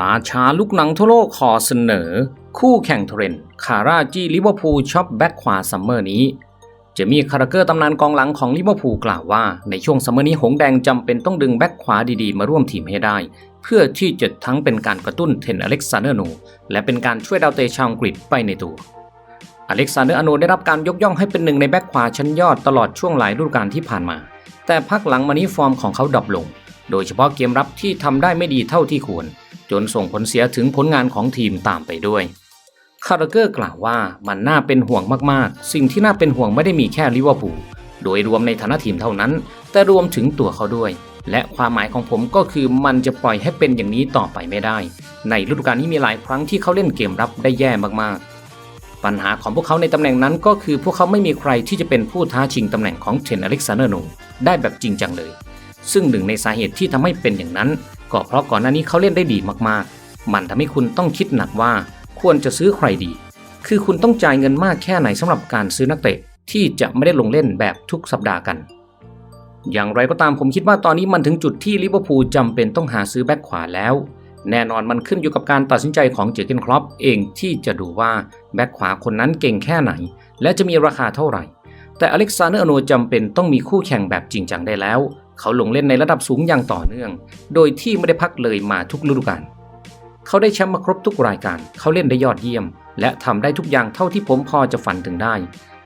ราชาลูกหนังทั่วโลกขอเสนอ คู่แข่งเทรนด์คาราจีลิเวอร์พูลช็อปแบ็กขวาซัมเมอร์นี้จะมีคาราเกอร์ตำนานกองหลังของลิเวอร์พูลกล่าวว่า ในช่วงซัมเมอร์นี้หงแดงจำเป็นต้องดึงแบ็กขวาดีๆ มาร่วมทีมให้ได้ เพื่อที่จะทั้งเป็นการกระตุ้นเทนอเล็กซานเดอร์โนและเป็นการช่วยดาวเตะชาวอังกฤษไปในตัวอเล็กซานเดอร์อโนได้รับการยกย่องให้เป็นหนึ่งในแบ็กขวาชั้นยอดตลอดช่วงหลายฤดูกาลที่ผ่านมา แต่พักหลังมานี้ฟอร์มของเขาดรอปลง โดยเฉพาะเกมรับที่ทำได้ไม่ดีเท่าที่ควร จนส่งผลเสียถึงผลงานของทีมตามไปด้วยคาร์เกอร์กล่าวว่ามันน่าเป็นห่วงมากๆ สิ่งที่น่าเป็นห่วงไม่ได้มีแค่ลิเวอร์พูลโดยรวมในฐานะทีมเท่านั้น แต่รวมถึงตัวเขาด้วย และความหมายของผมก็คือมันจะปล่อยให้เป็นอย่างนี้ต่อไปไม่ได้ ในฤดูกาลนี้มีหลายครั้งที่เขาเล่นเกมรับได้แย่มากๆ ปัญหาของพวกเขาในตำแหน่งนั้นก็คือพวกเขาไม่มีใครที่จะเป็นผู้ท้าชิงตำแหน่งของเทรนอเล็กซานเดอร์โนได้แบบจริงจังเลย ซึ่งหนึ่งในสาเหตุที่ทำให้เป็นอย่างนั้น ก็เพราะก่อนหน้านี้เขาเล่นได้ดีมากๆ มันทำให้คุณต้องคิดหนักว่าควรจะซื้อใครดี คือคุณต้องจ่ายเงินมากแค่ไหนสำหรับการซื้อนักเตะที่จะไม่ได้ลงเล่นแบบทุกสัปดาห์กัน อย่างไรก็ตามผมคิดว่าตอนนี้มันถึงจุดที่ลิเวอร์พูลจำเป็นต้องหาซื้อแบ็คขวาแล้ว แน่นอนมันขึ้นอยู่กับการตัดสินใจของเจอร์เกนครอปเองที่จะดูว่าแบ็คขวาคนนั้นเก่งแค่ไหน และจะมีราคาเท่าไหร่ แต่อเล็กซานเดอร์อโนจำเป็นต้องมีคู่แข่งแบบจริงจังได้แล้ว เขาลงเล่นในระดับสูงอย่างต่อเนื่อง โดยที่ไม่ได้พักเลยมาทุกฤดูกาลเขาได้แชมป์มาครบทุกรายการ เขาเล่นได้ยอดเยี่ยม และทำได้ทุกอย่างเท่าที่ผมพอจะฝันถึงได้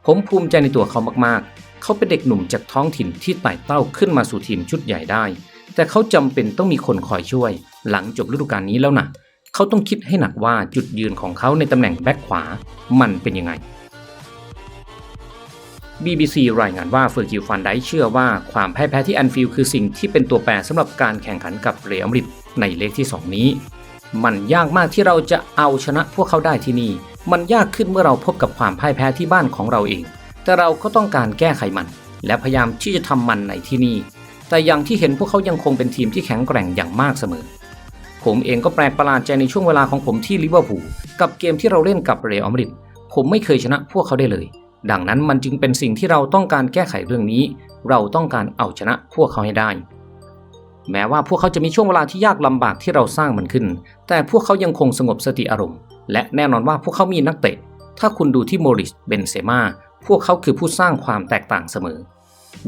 ผมภูมิใจในตัวเขามากๆ เขาเป็นเด็กหนุ่มจากท้องถิ่นที่ไต่เต้าขึ้นมาสู่ทีมชุดใหญ่ได้ แต่เขาจำเป็นต้องมีคนคอยช่วย หลังจบฤดูกาลนี้แล้วนะเขาต้องคิดให้หนักว่าจุดยืนของเขาในตำแหน่งแบ็คขวา มันเป็นยังไง BBC รายงานว่าเฟอร์กิลฟันได้เชื่อว่าความพ่ายแพ้ที่แอนฟิลด์คือสิ่งที่เป็นตัวแปรสำหรับการแข่งขันกับเรอัลมาดริดในเลขที่ 2 นี้ มันยากมากที่เราจะเอาชนะพวกเขาได้ที่นี่ มันยากขึ้นเมื่อเราพบกับความพ่ายแพ้ที่บ้านของเราเอง แต่เราก็ต้องการแก้ไขมัน และพยายามที่จะทำมันในที่นี่ แต่อย่างที่เห็นพวกเขายังคงเป็นทีมที่แข็งแกร่งอย่างมากเสมอ ผมเองก็แปลกประหลาดใจในช่วงเวลาของผมที่ลิเวอร์พูลกับเกมที่เราเล่นกับเรอัลมาดริดผมไม่เคยชนะพวกเขาได้เลย ดังนั้นมันจึงเป็นสิ่งที่เราต้องการแก้ไขเรื่องนี้ เราต้องการเอาชนะพวกเขาให้ได้ แม้ว่าพวกเขาจะมีช่วงเวลาที่ยากลำบากที่เราสร้างมันขึ้น แต่พวกเขายังคงสงบสติอารมณ์ และแน่นอนว่าพวกเขามีนักเตะ ถ้าคุณดูที่โมริส เบนเซม่าพวกเขาคือผู้สร้างความแตกต่างเสมอ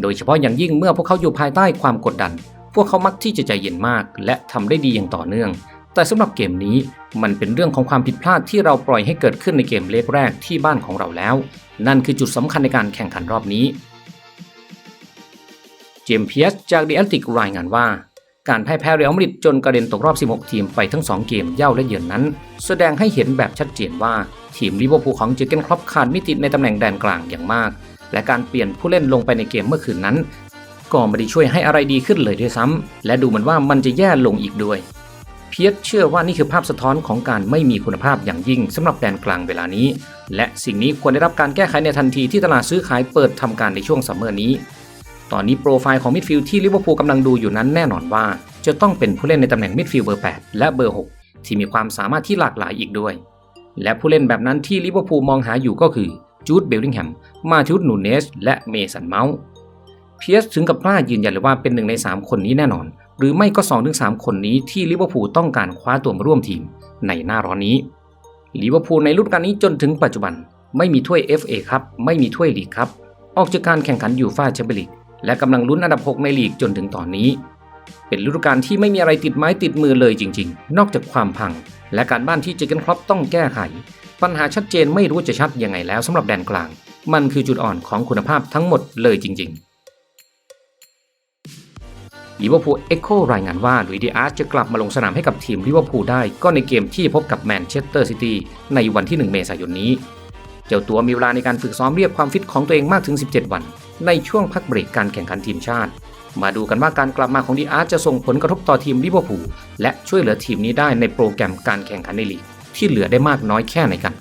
โดยเฉพาะอย่างยิ่งเมื่อพวกเขาอยู่ภายใต้ความกดดัน พวกเขามักที่จะใจเย็นมาก และทำได้ดีอย่างต่อเนื่อง แต่สำหรับเกมนี้มันเป็นเรื่องของความผิดพลาดที่เราปล่อยให้เกิดขึ้นในเกมเล็กแรกที่บ้านของเราแล้ว นั่นคือจุดสำคัญในการแข่งขันรอบนี้เจมส์เพียสจากดีแอตติกรายงานว่า การพ่ายแพ้เรอัลมาดริดจนกระเด็นตกรอบ 16 ทีมไปทั้ง 2 เกมเย่าและเยือนนั้น แสดงให้เห็นแบบชัดเจนว่า ทีมลิเวอร์พูลของเจอเกนครอปขาดมิติในตำแหน่งแดนกลางอย่างมาก และการเปลี่ยนผู้เล่นลงไปในเกมเมื่อคืนนั้น ก็ไม่ได้ช่วยให้อะไรดีขึ้นเลยด้วยซ้ำและดูเหมือนว่ามันจะแย่ลงอีกด้วย เพียสเชื่อว่านี่คือภาพสะท้อนของการไม่มีคุณภาพอย่างยิ่งสำหรับแดนกลางเวลานี้ และสิ่งนี้ควรได้รับการแก้ไขในทันทีที่ตลาดซื้อขายเปิดทำการในช่วงซัมเมอร์นี้ ตอนนี้โปรไฟล์ของมิดฟิลด์ที่ลิเวอร์พูลกำลังดูอยู่นั้นแน่นอนว่า จะต้องเป็นผู้เล่นในตำแหน่งมิดฟิลด์เบอร์ 8 และเบอร์ 6 ที่มีความสามารถที่หลากหลายอีกด้วย และผู้เล่นแบบนั้นที่ลิเวอร์พูลมองหาอยู่ก็คือจูดเบลลิงแฮม มาทิวนูเนส และเมสันเมาส์เพียสถึงกับกล้ายืนยันเลยว่าเป็นหนึ่งใน 3 คนนี้แน่นอน หรือไม่ก็ 2-3ถึงคนนี้ที่ลิเวอร์พูลต้องการคว้าตัวมาร่วมทีมในหน้าร้อนนี้ลิเวอร์พูลในฤดูกาลนี้จนถึงปัจจุบัน ไม่มีถ้วย FA ครับไม่มีถ้วยลีกครับออกจากการแข่งขันยูฟ่าแชมเปี้ยนลีกและกำลังลุ้นอันดับ 6 ในลีกจนถึงตอนนี้ เป็นฤดูกาลที่ไม่มีอะไรติดไม้ติดมือเลยจริง ๆ นอกจากความพัง และการบ้านที่เจเกนครอปต้องแก้ไข ปัญหาชัดเจนไม่รู้จะชัดยังไงแล้วสำหรับแดนกลาง มันคือจุดอ่อนของคุณภาพทั้งหมดเลยจริง ๆ ลิเวอร์พูลเอ็กโครายงานว่าลุยดิอาร์จะกลับมาลงสนามให้กับทีมลิเวอร์พูลได้ก็ในเกมที่พบกับแมนเชสเตอร์ซิตี้ในวันที่ 1 เมษายนนี้ เจ้าตัวมีเวลาในการฝึกซ้อมเรียบความฟิตของตัวเองมากถึง 17 วัน ในช่วงพักเบรกการแข่งขันทีมชาติ มาดูกันว่าการกลับมาของดีอาร์จะส่งผลกระทบต่อทีมลิเวอร์พูลและช่วยเหลือทีมนี้ได้ในโปรแกรมการแข่งขันในลีกที่เหลือได้มากน้อยแค่ไหนกัน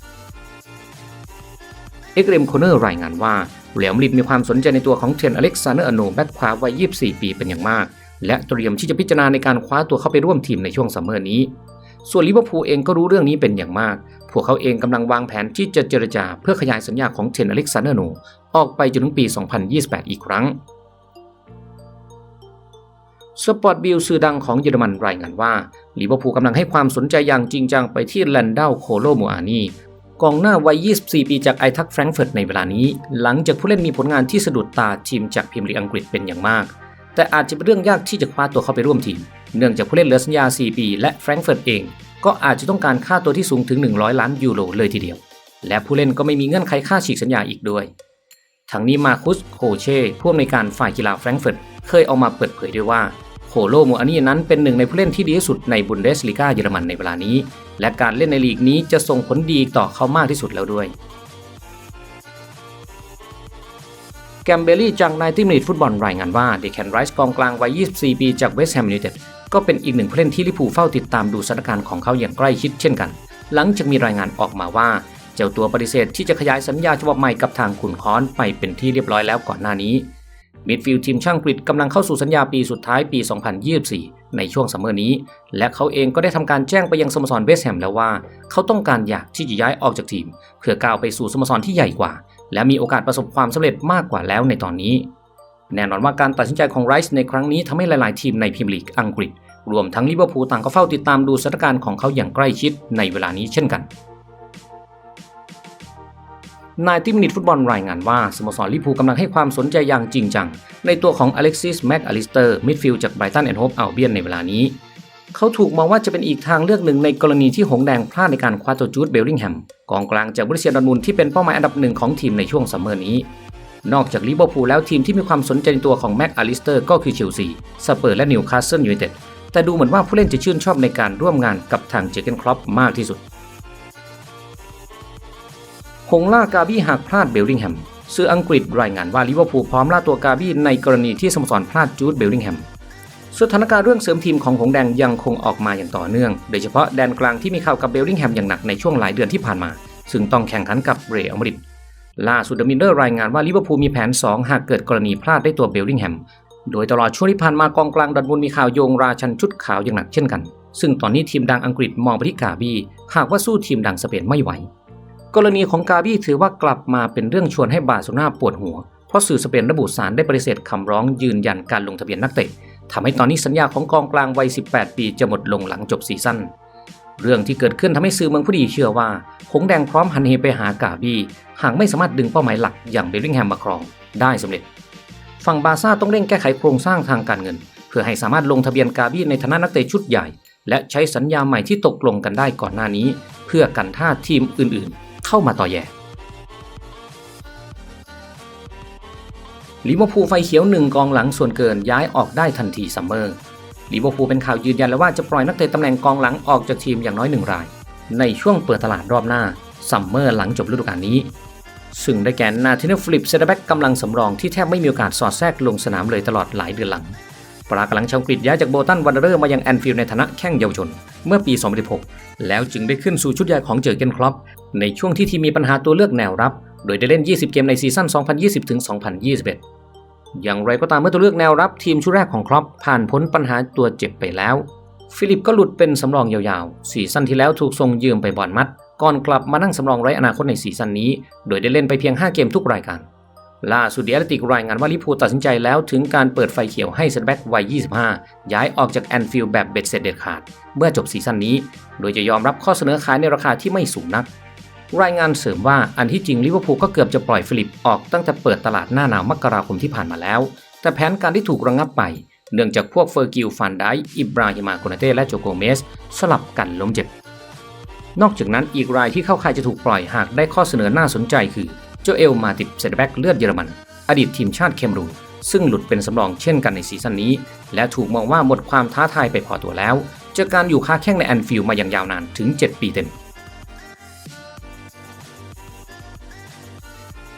เอ็กเรมโคเนอร์รายงานว่าเรอัลมาดริดมีความสนใจในตัวของเทรนอเล็กซานเดอร์อโนแบ็คขวาวัย 24 ปีเป็นอย่างมาก และเตรียมที่จะพิจารณาในการคว้าตัวเข้าไปร่วมทีมในช่วงซัมเมอร์นี้ ส่วนลิเวอร์พูลเองก็รู้เรื่องนี้เป็นอย่างมาก พวกเขาเองกำลังวางแผนที่จะเจรจาเพื่อขยายสัญญาของเทนอเล็กซานเดอร์โนออกไปจนถึงปี 2028 อีกครั้งสปอร์ตบิลสื่อดังของเยอรมันรายงานว่าลิเวอร์พูลกำลังให้ความสนใจอย่างจริงจังไปที่แลนดาโคโลมูอานีกองหน้าวัย 24 ปีจากไอทักแฟรงก์เฟิร์ตในเวลานี้ หลังจากผู้เล่นมีผลงานที่สะดุดตาทีมจากพรีเมียร์ลีกอังกฤษเป็นอย่างมาก แต่อาจจะเป็นเรื่องยากที่จะคว้าตัวเข้าไปร่วมทีม เนื่องจากผู้เล่นเหลือสัญญา 4 ปี และแฟรงก์เฟิร์ตเอง ก็อาจจะต้องการค่าตัวที่สูงถึง 100 ล้านยูโรเลยทีเดียว และผู้เล่นก็ไม่มีเงื่อนไขค่าฉีกสัญญาอีกด้วยทั้งนี้มาคุสโคเช่ผู้อำนวยการฝ่ายกีฬาแฟรงก์เฟิร์ตเคยออกมาเปิดเผยด้วยว่าโคโลโมอานีนั้นเป็นหนึ่งในผู้เล่นที่ดีที่สุดในบุนเดสลีกาเยอรมันในเวลานี้ และการเล่นในลีกนี้จะส่งผลดีต่อเขามากที่สุดแล้วด้วย แกมเบลลี่จากนายทีมนิตฟุตบอลรายงานว่าเดแคนไรส์กองกลางวัย 24 ปีจากเวสต์แฮมยูไนเต็ดก็เป็นอีกหนึ่งผู้เล่นที่ลิปูเฝ้าติดตามดูสถานการณ์ของเขาอย่างใกล้ชิดเช่นกัน หลังจากมีรายงานออกมาว่า เจ้าตัวปฏิเสธที่จะขยายสัญญาฉบับใหม่กับทางขุนค้อนไปเป็นที่เรียบร้อยแล้วก่อนหน้านี้มิดฟิลด์ทีมช่างกรีกำลังเข้าสู่สัญญาปีสุดท้ายปี 2024 ในช่วงซัมเมอร์นี้ และเขาเองก็ได้ทำการแจ้งไปยังสโมสรเวสต์แฮมแล้วว่า เขาต้องการอยากที่จะย้ายออกจากทีม เพื่อก้าวไปสู่สโมสรที่ใหญ่กว่า และมีโอกาสประสบความสำเร็จมากกว่าแล้วในตอนนี้ แน่นอนว่าการตัดสินใจของไรส์ในครั้งนี้ทำให้หลาย ๆ ทีมในพรีเมียร์ลีกอังกฤษ รวมทั้งลิเวอร์พูลต่างก็เฝ้าติดตามดูสถานการณ์ของเขาอย่างใกล้ชิดในเวลานี้เช่นกันนายทิมนิตฟุตบอลรายงานว่า สโมสรลิเวอร์พูลกำลังให้ความสนใจอย่างจริงจัง ในตัวของอเล็กซิสแม็กอลิสเตอร์มิดฟิลด์จากไบรตันแอนด์โฮปอัลเบียนในเวลานี้ เขาถูกมองว่าจะเป็นอีกทางเลือกหนึ่งในกรณีที่หงแดงพลาดในการคว้าตัวจูดเบลลิงแฮมกองกลางจากบริเซียดอร์ทมุนด์ที่เป็นเป้าหมายอันดับหนึ่งของทีมในช่วงซัมเมอร์นี้ นอกจากลิเวอร์พูลแล้วทีมที่มีความสนใจในตัวของแม็กอลิสเตอร์ก็คือเชลซีสเปอร์และนิวคาสเซิลยูไนเต็ดแต่ดูเหมือนว่าผู้เล่นจะชื่นชอบในการร่วมงานกับทางเจเกนครอปมากที่สุดคงล่ากาบี้หากพลาดเบลลิงแฮมสื่ออังกฤษรายงานว่าลิเวอร์พูลพร้อมล่าตัวกาบี้ในกรณีที่สโมสรพลาดจูดเบลลิงแฮม สถานการณ์เรื่องเสริมทีมของหงแดงยังคงออกมาอย่างต่อเนื่อง โดยเฉพาะแดนกลางที่มีข่าวกับเบลลิงแฮมอย่างหนักในช่วงหลายเดือนที่ผ่านมา ซึ่งต้องแข่งขันกับเรอัลมาดริดล่าสุดเดอะมิลเลอร์รายงานว่าลิเวอร์พูลมีแผน 2 หากเกิดกรณีพลาดได้ตัวเบลลิงแฮม โดยตลอดช่วงที่ผ่านมากองกลางดอร์ทมุนมีข่าวโยงราชันชุดขาวอย่างหนักเช่นกัน ซึ่งตอนนี้ทีมดังอังกฤษมองไปที่กาบี้หากว่าสู้ทีมดังสเปนไม่ไหว กรณีของกาบี้ถือว่ากลับมาเป็นเรื่องชวนให้บาร์เซโลนาปวดหัว เพราะสื่อสเปนระบุสารได้ปฏิเสธคำร้องยืนยันการลงทะเบียนนักเตะ ทำให้ตอนนี้สัญญาของกองกลางวัย 18 ปีจะหมดลงหลังจบซีซั่นเรื่องที่เกิดขึ้นทำให้สื่อเมืองผู้ดีเชื่อว่า หงแดงพร้อมหันเหไปหากาบี้หากไม่สามารถดึงเป้าหมายหลักอย่างเบลลิงแฮมมาครอง ได้สำเร็จ ฝั่งบาซ่าต้องเร่งแก้ไขโครงสร้างทางการเงิน เพื่อให้สามารถลงทะเบียนกาบี้ในฐานะนักเตะชุดใหญ่ และใช้สัญญาใหม่ที่ตกลงกันได้ก่อนหน้านี้ เพื่อกันท่าทีมอื่นๆ เข้ามาต่อแย่ ลิเวอร์พูลไฟเขียวหนึ่งกองหลังส่วนเกินย้ายออกได้ทันทีซัมเมอร์ลิเวอร์พูลเป็นข่าวยืนยันแล้วว่าจะปล่อยนักเตะตำแหน่งกองหลังออกจากทีมอย่างน้อยหนึ่งราย ในช่วงเปิดตลาดรอบหน้าซัมเมอร์หลังจบฤดูกาลนี้ ซึ่งได้แก่นาทินฟลิปเซตแบ็กกำลังสำรองที่แทบไม่มีโอกาสสอดแทรกลงสนามเลยตลอดหลายเดือนหลัง ปรากำลังชาวกรีกย้ายจากโบตันวันเดอร์มายังแอนฟิลด์ในฐานะแข้งเยาวชน เมื่อปี 2016 แล้วจึงได้ขึ้นสู่ชุดใหญ่ของเจอเกนครอปในช่วงที่ทีมมีปัญหาตัวเลือกแนวรับ โดยได้เล่น 20 เกมในซีซั่น 2020-2021 อย่างไรก็ตามเมื่อตัวเลือกแนวรับทีมชุดแรกของครอปผ่านพ้นปัญหาตัวเจ็บไปแล้ว ฟิลิปก็หลุดเป็นสำรองยาวๆซีซั่นที่แล้วถูกส่งยืมไปบอลมัด ก่อนกลับมานั่งสำรองไร้อนาคตในซีซั่นนี้ โดยได้เล่นไปเพียง 5 เกมทุกรายการ ล่าสุดเดียร์ติกรายงานว่าลิพูตัดสินใจแล้วถึงการเปิดไฟเขียวให้เซตแบ็กวัย 25 ย้ายออกจากแอนฟิลด์แบบเบ็ดเสร็จเด็ดขาด เมื่อจบซีซั่นนี้ โดยจะยอมรับข้อเสนอขายในราคาที่ไม่สูงนัก รายงานเสริมว่าอันที่จริงลิเวอร์พูลก็เกือบจะปล่อยฟิลิปออกตั้งแต่เปิดตลาดหน้าหนาวมกราคมที่ผ่านมาแล้ว แต่แผนการที่ถูกระงงับไป เนื่องจากพวกเฟอร์กิลฟันไดอิบราฮิมาโกนาเต้และโจโกเมส สลับกันล้มเจ็บ นอกจากนั้นอีกรายที่เข้าข่ายจะถูกปล่อยหากได้ข้อเสนอน่าสนใจคือโจเอลมาติบเซตแบ็กเลือดเยอรมัน อดีตทีมชาติเคมรูนซึ่งหลุดเป็นสำรองเช่นกันในซีซั่นนี้ และถูกมองว่าหมดความท้าทายไปพอตัวแล้วจากการอยู่ค้าแข้งในแอนฟิลด์มาอย่างยาวนานถึง 7 ปีเต็ม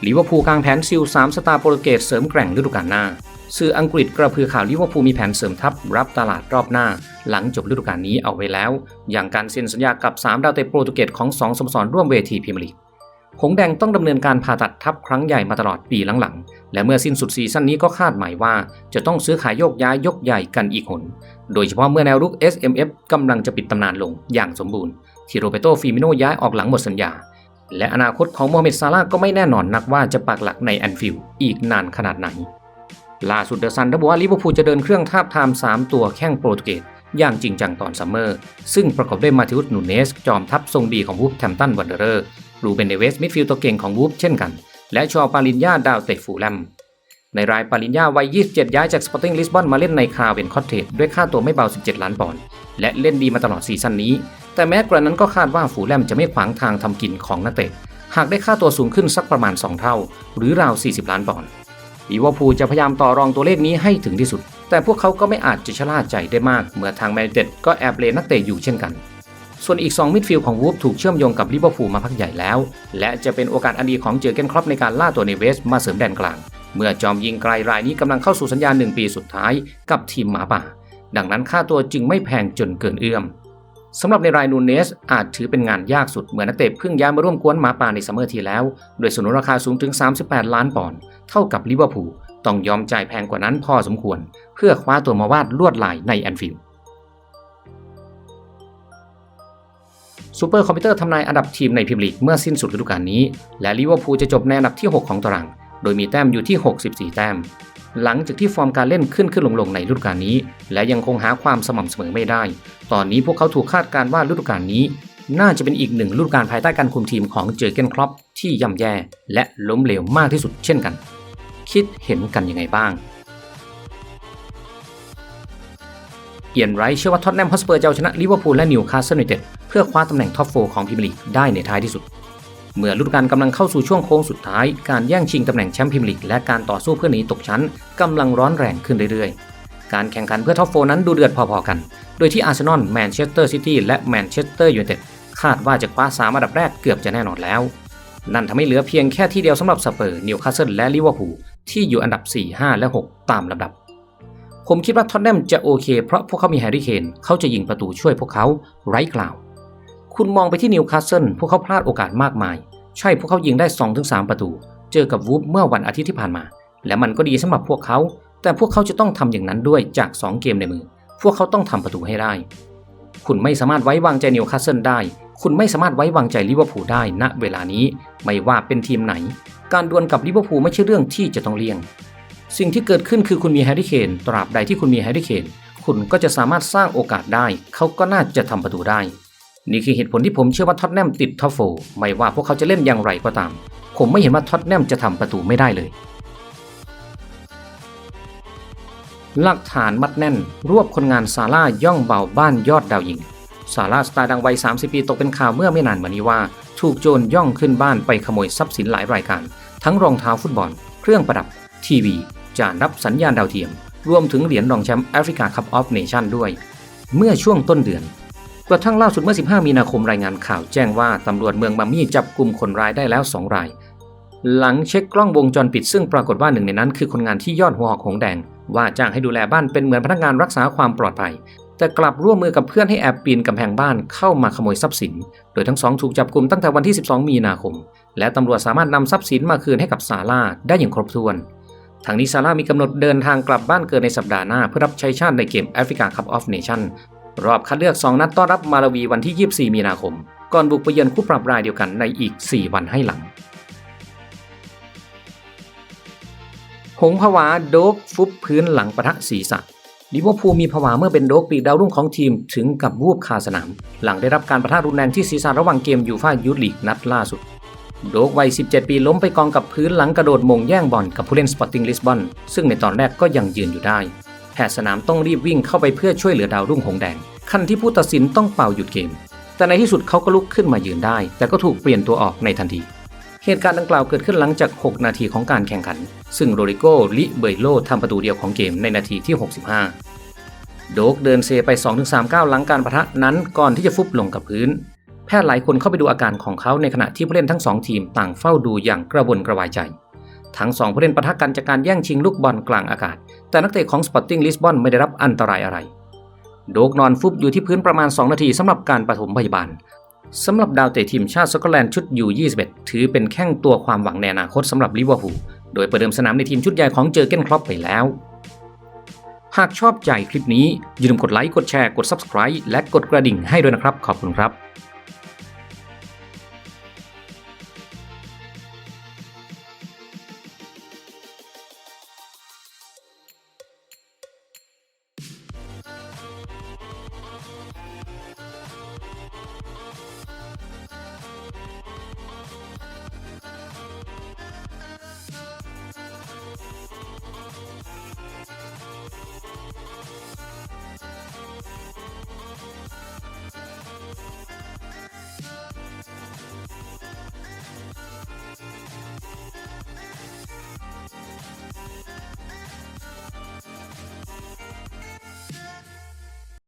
ลิเวอร์พูลกางแผนซิล3สตาร์โปรตุเกสเสริมแกร่งฤดูกาลหน้า สื่ออังกฤษกระพือข่าวลิเวอร์พูลมีแผนเสริมทัพรับตลาดรอบหน้า หลังจบฤดูกาลนี้เอาไว้แล้ว อย่างการเซ็นสัญญากับ 3 ดาวเตะโปรตุเกสของ 2สโมสรร่วมเวทีพรีเมียร์ลีกหงแดงต้องดำเนินการผ่าตัดทัพครั้งใหญ่มาตลอดปีหลังๆ และเมื่อสิ้นสุดซีซั่นนี้ก็คาดหมายว่า จะต้องซื้อขายโยกย้ายยกใหญ่กันอีกหน โดยเฉพาะเมื่อแนวรุก SMF กำลังจะปิดตำนานลงอย่างสมบูรณ์ ที่โรเบโตฟิมิโนย้ายออกหลังหมดสัญญา และอนาคตของโมฮัมเหม็ดซาลาก็ไม่แน่นอนนักว่าจะปักหลักในแอนฟิลด์อีกนานขนาดไหน ล่าสุดเดอะซันระบุว่าลิเวอร์พูลจะเดินเครื่องทาบทาม 3 ตัวแข้งโปรตุเกสอย่างจริงจังตอนซัมเมอร์ ซึ่งประกอบด้วยมาติอุสนูเนส จอมทัพทรงดีของวูฟแทมตันวันเดอร์รูเบนเดเวสมิดฟิลด์ตัวเก่งของวูฟเช่นกัน และชอปาลินยาดาวเตะฟูลแลม ในรายปาลินยาวัย 27 ย้ายจากสปอร์ติ้งลิสบอนมาเล่นในคาเวนคอตเทจด้วยค่าตัวไม่เบา 17 ล้านปอนด์และเล่นดีมาตลอดซีซั่นนี้ แต่แม้กระนั้นก็คาดว่าฟูลแลมจะไม่ขวางทางทำกินของนักเตะ หากได้ค่าตัวสูงขึ้นสักประมาณ 2 เท่า หรือราว 40 ล้านปอนด์ลิเวอร์พูลจะพยายามต่อรองตัวเลขนี้ให้ถึงที่สุด แต่พวกเขาก็ไม่อาจจะชะล่าใจได้มาก เมื่อทางแมนเต็ดก็แอบเลนักเตะอยู่เช่นกัน ส่วนอีก 2 มิดฟิลด์ของวูฟถูกเชื่อมโยงกับลิเวอร์พูลมาพักใหญ่แล้ว และจะเป็นโอกาสอันดีของเจอเกนครอปในการล่าตัวเนเวสมาเสริมแดนกลาง เมื่อจอมยิงไกลรายนี้กำลังเข้าสู่สัญญา1ปีสุดท้ายกับทีมหมาป่า ดังนั้นค่าตัวจึงไม่แพงจนเกินเอื้อมสำหรับในรายนูเนสอาจถือเป็นงานยากสุดเมื่อนักเตะเพิ่งย้ายมาร่วมกวนหมาป่าในซัมเมอร์ที่แล้ว โดยสนุนราคาสูงถึง 38 ล้านปอนด์เท่ากับลิเวอร์พูลต้องยอมจ่ายแพงกว่านั้นพอสมควร เพื่อคว้าตัวมาวาดลวดลายในแอนฟิลด์ซูเปอร์คอมพิวเตอร์ทำนายอันดับทีมในพรีเมียร์ลีกเมื่อสิ้นสุดฤดูกาลนี้ และลิเวอร์พูลจะจบในอันดับที่ 6 ของตาราง โดยมีแต้มอยู่ที่ 64 แต้ม หลังจากที่ฟอร์มการเล่นขึ้นขึ้นลงลงในฤดูกาลนี้ และยังคงหาความสม่ำเสมอไม่ได้ ตอนนี้พวกเขาถูกคาดการณ์ว่าฤดูกาลนี้ น่าจะเป็นอีกหนึ่งฤดูกาลภายใต้การคุมทีมของเจอเกนครอปที่ย่ำแย่ และล้มเหลวมากที่สุดเช่นกัน คิดเห็นกันยังไงบ้างเอียนไรท์เชื่อว่าท็อตแนมฮอสเปอร์จะเอาชนะลิเวอร์พูลและนิวคาสเซิลยูไนเต็ดเพื่อคว้าตำแหน่งท็อปโฟของพรีเมียร์ลีกได้ในท้ายที่สุด เมื่อฤดูกาลกำลังเข้าสู่ช่วงโค้งสุดท้าย การแย่งชิงตำแหน่งแชมป์พรีเมียร์ลีกและการต่อสู้เพื่อหนีตกชั้นกำลังร้อนแรงขึ้นเรื่อยๆ การแข่งขันเพื่อท็อปโฟนั้นดูเดือดพอๆกัน โดยที่อาร์เซนอลแมนเชสเตอร์ซิตี้และแมนเชสเตอร์ยูไนเต็ดคาดว่าจะคว้าสามอันดับแรกเกือบจะแน่นอนแล้ว นั่นทำให้เหลือเพียงแค่ที่เดียวสำหรับสเปอร์นิวคาสเซิลและลิเวอร์พูลที่อยู่อันดับ 4 5 และ 6 ตามลำดับ ผมคิดว่าท็อตแนมจะโอเค เพราะพวกเขามีแฮร์รี่เคนเขาจะยิงประตูช่วยพวกเขาไร้กล่าว คุณมองไปที่นิวคาสเซิลพวกเขาพลาดโอกาสมากมาย ใช่พวกเขายิงได้ 2-3 ประตู เจอกับวูฟเมื่อวันอาทิตย์ที่ผ่านมา และมันก็ดีสำหรับพวกเขา แต่พวกเขาจะต้องทำอย่างนั้นด้วยจาก 2 เกมในมือ พวกเขาต้องทำประตูให้ได้ คุณไม่สามารถไว้วางใจนิวคาสเซิลได้ คุณไม่สามารถไว้วางใจลิเวอร์พูลได้ณเวลานี้ไม่ว่าเป็นทีมไหน การดวลกับลิเวอร์พูลไม่ใช่เรื่องที่จะต้องเลี่ยง สิ่งที่เกิดขึ้นคือคุณมีแฮร์รี่เคนตราบใดที่คุณมีแฮร์รี่เคนคุณก็จะสามารถสร้างโอกาสได้ เขาก็น่าจะทำประตูได้ นี่คือเหตุผลที่ผมเชื่อว่าท็อตแนมติดท็อปโฟร์ไม่ว่าพวกเขาจะเล่นอย่างไรก็ตาม ผมไม่เห็นว่าท็อตแนมจะทำประตูไม่ได้เลย หลักฐานมัดแน่น รวบคนงานซาร่าย่องเบาบ้านยอดดาวยิงซาร่าสตาร์ดังวัย 30 ปีตกเป็นข่าวเมื่อไม่นานมานี้ว่า ถูกโจรย่องขึ้นบ้านไปขโมยทรัพย์สินหลายรายการ ทั้งรองเท้าฟุตบอล เครื่องประดับ ทีวี จานรับสัญญาณดาวเทียม รวมถึงเหรียญรองแชมป์แอฟริกาคัพออฟเนชั่นด้วย เมื่อช่วงต้นเดือน กระทั่งล่าสุดเมื่อ 15 มีนาคมรายงานข่าวแจ้งว่าตำรวจเมืองมามี่จับกลุ่มคนร้ายได้แล้ว 2 ราย หลังเช็คกล้องวงจรปิดซึ่งปรากฏว่าหนึ่งในนั้นคือคนงานที่ยอดหัวหอกหงแดง ว่าจ้างให้ดูแลบ้านเป็นเหมือนพนักงานรักษาความปลอดภัย แต่กลับร่วมมือกับเพื่อนให้แอบปีนกำแพงบ้านเข้ามาขโมยทรัพย์สิน โดยทั้งสองถูกจับกลุ่มตั้งแต่วันที่ 12 มีนาคม และตำรวจสามารถนำทรัพย์สินมาคืนให้กับซาร่าได้อย่างครบถ้วนทางนี้ซาร่ามีกำหนดเดินทางกลับบ้านเกิดในสัปดาห์หน้าเพื่อรับใช้ชาติในเกมแอฟริกาคัพออฟเนชั่น รอบคัดเลือก 2 นัดต้อนรับมาลาวีวันที่ 24 มีนาคม ก่อนบุกไปเยือนคู่ปรับรายเดียวกันในอีก 4 วันให้หลัง หงผวาโดกฟุบพื้นหลังปะทะศีรษะลิเวอร์พูลมีผวาเมื่อเป็นโดกปีกดาวรุ่งของทีมถึงกับวูบคาสนาม หลังได้รับการประทะรุนแรงที่ศีรษะระหว่างเกมยูฟ่ายูทลีกนัดล่าสุด โดกวัย 17 ปีล้มไปกองกับพื้นหลังกระโดดมงแย่งบอลกับผู้เล่นสปอร์ติ้งลิสบอนซึ่งในตอนแรกก็ยังยืนอยู่ได้ แพทย์สนามต้องรีบวิ่งเข้าไปเพื่อช่วยเหลือดาวรุ่งหงแดงขั้นที่ผู้ตัดสินต้องเป่าหยุดเกม แต่ในที่สุดเขาก็ลุกขึ้นมายืนได้ แต่ก็ถูกเปลี่ยนตัวออกในทันที เหตุการณ์ดังกล่าวเกิดขึ้นหลังจาก 6 นาทีของการแข่งขัน ซึ่งโรดิโกลิเบยโลทำประตูเดียวของเกมในนาทีที่ 65 โดกเดินเซไป 2-3ก้าวหลังการประทะนั้นก่อนที่จะฟุบลงกับพื้น แพทย์หลายคนเข้าไปดูอาการของเขาในขณะที่ผู้เล่นทั้งสองทีมต่างเฝ้าดูอย่างกระวนกระวายใจ ทั้งสองผู้เล่นปะทะกันจากการแย่งชิงลูกบอลกลางอากาศ แต่นักเตะของสปอร์ติ้งลิสบอนไม่ได้รับอันตรายอะไร โดกนอนฟุบอยู่ที่พื้นประมาณ 2 นาทีสำหรับการปฐมพยาบาลสำหรับดาวเตะทีมชาติสกอตแลนด์ชุดยู21ถือเป็นแข้งตัวความหวังในอนาคตสำหรับลิเวอร์พูลโดยประเดิมสนามในทีมชุดใหญ่ของเจอเกนครอปไปแล้ว หากชอบใจคลิปนี้อย่าลืมกดไลค์กดแชร์กด Subscribe และกดกระดิ่งให้ด้วยนะครับ ขอบคุณครับ